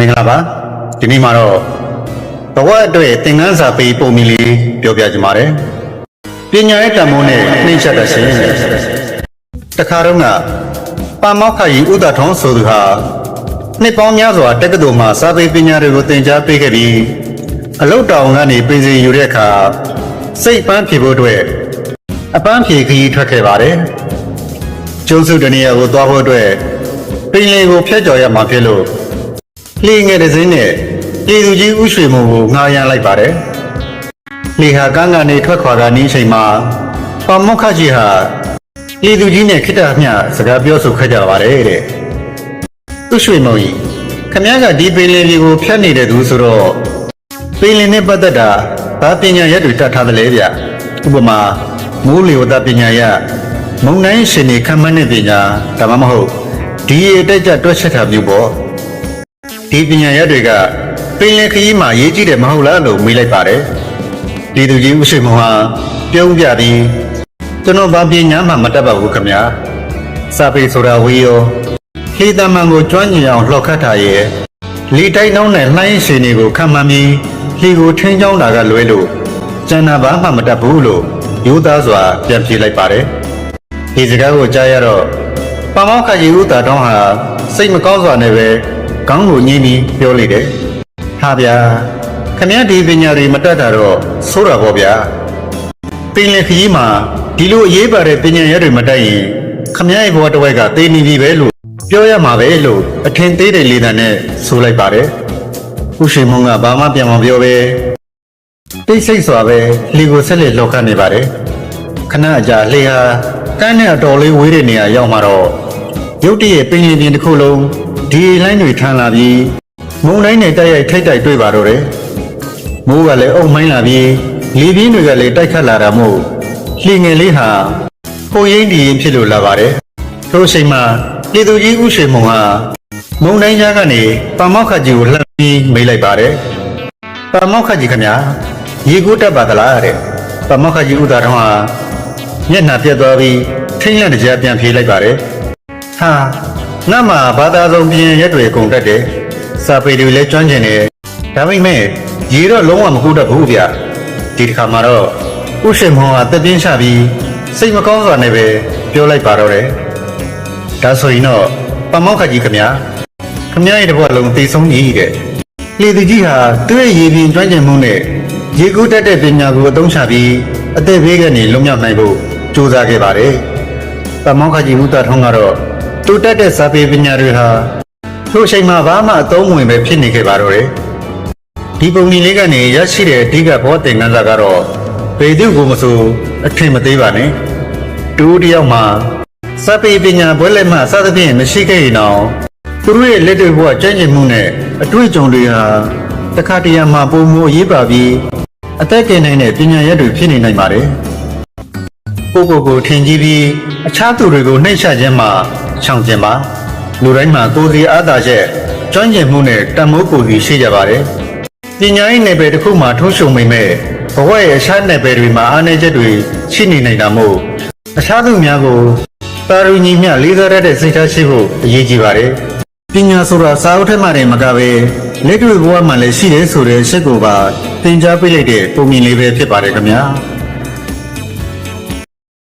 မင်္ဂလာပါဒီနေ့မှာတော့ဘဝအတွက်သင်ခန်းစာပေးပုံမီလေးပြောပြကြပါမယ်ပညာရဲ့တန်ဖိုးနဲ့နှိမ့်ချက်တဲ့ရှင်တခါတော့ကပါမောက္ခကြီးဥဒ္ဒထုံးဆိုသူဟာနှစ်ပေါင်းများစွာတက္ကသိုလ်မှာစာပေပညာတွေကိုသင်ကြားပေးခဲ့ပြီးအလုတ်တောင်ကနေပြင်စီယူတဲ့အခါစိတ်ပန်းဖြေဖို့အတွက်အပန်းဖြေခရီးထွက်ခဲ့ပါတယ်ကျုံးစုတနေရာကိုသွားဖို့အတွက်ပင်လယ်ကိုဖျက်ကျော်ရမှာဖြစ်လို့ လှေငယ်တစ်စင်းနဲ့ပြည်သူကြီးဥရွှေမုံကိုငှားရမ်းလိုက်ပါတယ်။လှေဟာကန်းကနေထွက်ခွာတာနီးချိန်မှာပမောက္ခကြီးဟာပြည်သူကြီးနဲ့ခိတ္တမျှစကားပြောဆိုခဲ့ကြပါတယ်တဲ့။ဥရွှေမုံကြီးခမည်းကဒီပင်လယ်ကြီးကိုဖျက်နေတဲ့သူဆိုတော့ပင်လယ်နဲ့ပတ်သက်တာဘာပညာရက်တွေတတ်ထားသလဲဗျ။ဥပမာမိုးလေဝသပညာရက်မုန်တိုင်းရှင်နေခံမှန်းတဲ့ပညာဒါမှမဟုတ်ဒီအတက်ကြတွက်ချက်တာမျိုးပေါ့ ဒီပညာရက်တွေကပင်လယ်ခရီးမှာရေးကြည့်တယ်မဟုတ်လားလို့မေးလိုက်ပါတယ်။ဒီသူကြီးဥရှိမောဟာပြုံးပြပြီးကျွန်တော်ဘာပညာမှမတတ်ပါဘူးခင်ဗျာ။စာပေဆိုတာဝေရောဟေတမန်ကိုကျွမ်းကျင်အောင်လှောက်ခတ်တာရဲ့လီတိုက်နှောင်းနဲ့လှိုင်းရှင်တွေကိုခံမှန်းပြီးလီကိုထင်းချောင်းတာကလွဲလို့ကျန်တာဘာမှမတတ်ဘူးလို့ယူသားစွာပြန်ပြေးလိုက်ပါတယ်။ဒီစကားကိုကြားရတော့ပမောက္ခကြီးဦးတာတောင်းဟာစိတ်မကောင်းစွာနဲ့ပဲ ကောင်းကိုညင်းပြီးပြောလိုက်တယ်။ဟာဗျာခမည်းဒီပညာတွေမတတ်တာတော့ဆိုးတာပေါ့ဗျာ။ပင်လယ်ခရီးမှာဒီလိုအရေးပါတဲ့ပညာရက်တွေမတတ်ရင်ခမည်းရဲ့ဘဝတစ်ဝက်ကသေနေပြီပဲလို့ပြောရမှာပဲလို့အထင်သေးတဲ့လေသံနဲ့ဆိုလိုက်ပါတယ်။ဥရှိမုံကဘာမှပြန်မပြောပဲတိတ်ဆိတ်စွာပဲလီကိုဆက်လက်လောက်ခတ်နေပါတယ်။ခဏအကြာလေဟာကန်းနဲ့အတော်လေးဝေးတဲ့နေရာရောက်မှာတော့ရုတ်တရက်ပင်လယ်ပြင်တစ်ခုလုံး ဒီလိုင်းတွေထမ်းလာပြီးမုန်တိုင်းနဲ့တိုက်ရိုက်ထိတ်တိုက်တွေ့ပါတော့တယ်။မိုးကလည်းအုံမိုင်းလာပြီးလေပြင်းတွေကလည်းတိုက်ခတ်လာတာမို့လှေငယ်လေးဟာပုံရိပ်ဒီရင်ဖြစ်လို့လာပါတယ်။ထို့အချိန်မှာပြည်သူကြီးဥရွှေမုံဟာမုန်တိုင်းကြားကနေပါမောက်ခကြီးကိုလှမ်းပြီးမေးလိုက်ပါတယ်။ပါမောက်ခကြီးခင်ဗျာရေကူးတက်ပါသလားတဲ့။ပါမောက်ခကြီးဥသာတော်ဟာမျက်နှာပြတ်သွားပြီးထိမ့်လန့်တကြားပြန်ဖြေလိုက်ပါတယ်။ဟာ ငါမှဘာသာဆုံးပြင်ရက်တွေအကုန်တက်တယ်စာပေတွေလည်းကျွမ်းကျင်တယ်ဒါပေမဲ့ရေတော့လုံးဝမကူတတ်ဘူးဗျဒီတစ်ခါမှာတော့ဥရှင်မောင်ကတက်ပြင်းချပြီးစိတ်မကောင်းစွာနဲ့ပဲပြောလိုက်ပါတော့တယ်ဒါဆိုရင်တော့ပမောက္ခကြီးခမညာခမညာရဲ့တဘွက်လုံးသိဆုံးကြီးတဲ့လေသူကြီးဟာသူ့ရဲ့ရေပြင်ကျွမ်းကျင်မှုနဲ့ရေကူးတတ်တဲ့ပညာကိုအသုံးချပြီးအသက်ဘေးကနေလွတ်မြောက်နိုင်ဖို့ကြိုးစားခဲ့ပါတယ်။တမောင်းခကြီးမူတာထုံးကတော့ တူတက်တဲ့စာပေပညာတွေဟာထိုအချိန်မှာဘာမှအသုံးဝင်ပဲဖြစ်နေခဲ့ပါတော့တယ်။ဒီပုံမြင်လေးကနေရရှိတဲ့အဓိကဘောသင်ခန်းစာကတော့ပေသူကိုမဆိုအထင်မသေးပါနဲ့။တူတယောက်မှာစာပေပညာဘွဲလက်မှစသဖြင့်မရှိခဲ့ရင်တော့သူတို့ရဲ့လက်တွေ့ဘဝကျင့်ကြံမှုနဲ့အတွေ့အကြုံတွေဟာတစ်ခါတရံမှာပုံမူအရေးပါပြီးအသက်ကယ်နိုင်တဲ့ပညာရက်တွေဖြစ်နေနိုင်ပါတယ်။ကိုကိုကိုထင်ကြီးပြီးအခြားသူတွေကိုနှိမ့်ချခြင်းမှာ ရှောင်ကျင်ပါလူတိုင်းမှာကိုယ်စီအားသာချက်ကျွမ်းကျင်မှုနဲ့တန်မိုးကိုယ်စီရှိကြပါတယ်ပညာရေးနယ်ပယ်တစ်ခုမှာထိုးရှုံမိမဲ့ဘဝရဲ့အခြားနယ်ပယ်တွေမှာအားနည်းချက်တွေရှိနေနိုင်တာမို့အခြားသူများကိုတာရူညီမျှလေးစားရတဲ့စိတ်ထားရှိဖို့အရေးကြီးပါတယ်ပညာဆိုတာစာအုပ်ထဲမှာတည်းမကပဲလက်တွေ့ဘဝမှာလည်းရှိတယ်ဆိုတဲ့ရှစ်ကိုပါသင်ကြားပေးလိုက်တဲ့ပုံမြင်လေးပဲဖြစ်ပါတယ်ခင်ဗျာ